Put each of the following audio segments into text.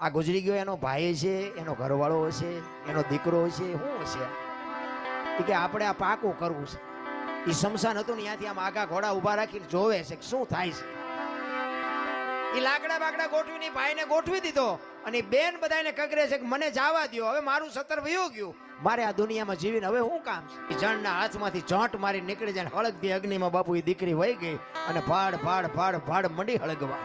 આ ગુજરી ગયો, એનો ભાઈ છે, એનો ઘરવાળો હશે એનો દીકરો હશે શું હશે કે આપણે આ પાકું કરવું છે. એ શમશાન હતું ને, ત્યાંથી આમ આગા ઘોડા ઊભા રાખીને જોવે છે કે શું થાય છે. એ લાકડા બાકડા ગોઠવીને ભાઈને ગોઠવી દીધો અને બેન બધાને કગરે છે કે મને જાવા દ્યો, હવે મારું સતર વયું ગયું. મારે આ દુનિયામાં જીવીને હવે શું કામ છે? જણના હાથમાંથી ચોંટ મારી નીકળી જાય ને હળગતી અગ્નિમાં બાપુ એ દીકરી વહી ગઈ અને ભાડ ભાડ ભાડ ભાડ મંડી હળગવા.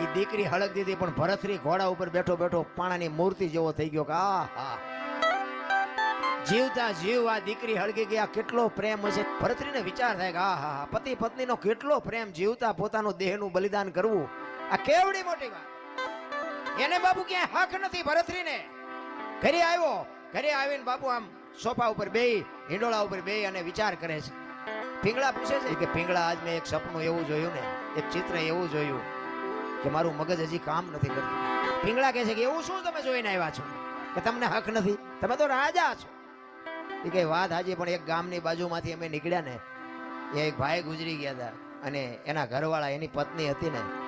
ઈ દીકરી હળગ દીધી, પણ ભરતરી ઘોડા ઉપર બેઠો બેઠો પાણાની મૂર્તિ જેવો થઈ ગયો કે આ હા જીવતા જીવ આ દીકરી હળગી ગયા, કેટલો પ્રેમ હશે. ભરતરીને વિચાર થાય કે આ હા પતિ પત્નીનો કેટલો પ્રેમ જીવતા પોતાનું દેહનું બલિદાન કરવું. આ કેવડી મોટી વાત. એને બાપુ ક્યાંય હક નથી ભરતરીને. ઘરે આવ્યો, ઘરે આવીને બાપુ આમ સોફા ઉપર બેહી, હિંડોળા ઉપર બે અને વિચાર કરે છે. પીંગળા પૂછે છે કે પીંગળા આજ મેં એક સપનું એવું જોયું ને, એક ચિત્ર એવું જોયું. કે મારું મગજ હજી કામ નથી કરતું. પિંગળા કહે છે કે એવું શું તમે જોઈને આવ્યા છો? કે તમને હક નથી. તમે તો રાજા છો. એ કઈ વાત હાજી પણ એક ગામની બાજુમાંથી અમે નીકળ્યા ને એ એક ભાઈ ગુજરી ગયા હતા અને એના ઘરવાળા એની પત્ની હતી ને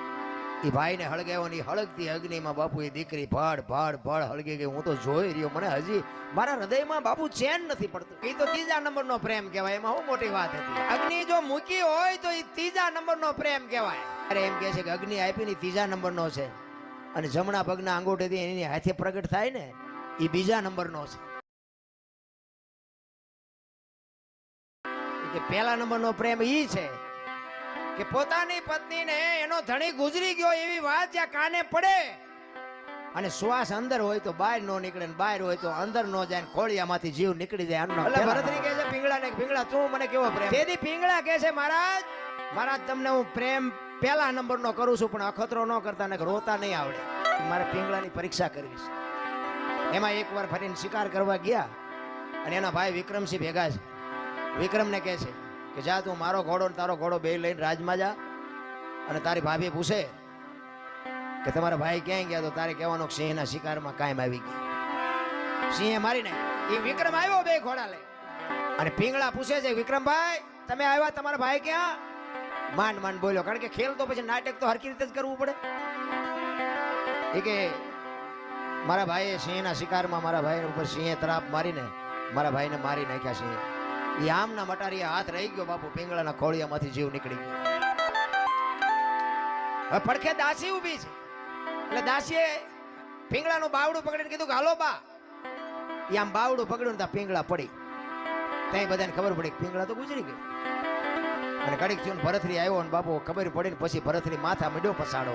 એ ભાઈને હળગાવ્યો ને હળગતી અગ્નિમાં બાપુ એ દીકરી ભાડ ભાડ ભાડ હળગી ગઈ હું તો જોઈ રહ્યો. મને હજી મારા હૃદયમાં બાપુ ચેન નથી પડતું. એ તો ત્રીજા નંબરનો પ્રેમ કહેવાય. એમાં હું મોટી વાત હતી. અગ્નિ જો મૂકી હોય તો એ ત્રીજા નંબરનો પ્રેમ કહેવાય. અરે એમ કહે છે કે અગ્નિ આપી ને ત્રીજા નંબરનો છે. અને જમણા પગના અંગૂઠેથી એની હાથે પ્રગટ થાય ને એ બીજા નંબરનો છે. કે પહેલા નંબરનો પ્રેમ એ છે. કે પોતાની પત્નીને એનો ધણી ગુજરી ગયો એવી વાત જ્યાં કાને પડે? અને શ્વાસ અંદર હોય તો બહાર નો નીકળે ને બહાર હોય તો અંદર નો જાય ખોળિયામાંથી જીવ નીકળી જાય એટલે ભરતરી કહે છે પિંગળા ને પિંગળા તું મને કેવો પ્રેમ? તેથી પિંગળા કહે છે મહારાજ મહારાજ તમને હું પ્રેમ પહેલા નંબરનો કરું છું પણ અખતરો ન કરતા ને રોતા નહીં આવડે. મારે પિંગળાની પરીક્ષા કરવી છે. એમાં એકવાર ફરીને શિકાર કરવા ગયા અને એના ભાઈ વિક્રમસિંહ ભેગા છે. વિક્રમને કહે છે કે જા તું મારો ઘોડો ને તારો ઘોડો બે લઈને રાજમાં જા. અને તારી ભાભી પૂછે કે તમારા ભાઈ ક્યાંય ગયા? તો તારે કહેવાનો સિંહના શિકારમાં કાયમ આવી ગઈ સિંહે મારીને એ વિક્રમ આવ્યો બે ઘોડા લઈ. અને પીંગળા પૂછે છે, વિક્રમભાઈ, તમે આવ્યા? તમારા ભાઈ ક્યાં? માંડ માંડ બોલ્યો. કારણ કે ખેલ તો પછી નાટક તો હરકી રીતે જ કરવું પડે. એ કે, મારા ભાઈએ સિંહના શિકારમાં મારા ભાઈ ઉપર સિંહે તરાપ મારીને, મારા ભાઈને મારી નાખ્યા સિંહે એ આમના મટારીએ હાથ રહી ગયો બાપુ, પિંગળાના ખોળિયામાંથી જીવ નીકળી ગયો. હવે પડખે દાસી ઊભી છે. એટલે દાસીએ પિંગળાનું બાવડું પકડીને કીધું કે, હાલો બા. એ આમ બાવડું પકડ્યું ત્યાં પિંગળા પડી. ત્યાં બધાને ખબર પડી પિંગળા તો ગુજરી ગઈ. અને કડીક થયું ભરતરી આવ્યો ને બાપુ, ખબર પડી ને પછી ભરતરી માથા મીડ્યો પસાડો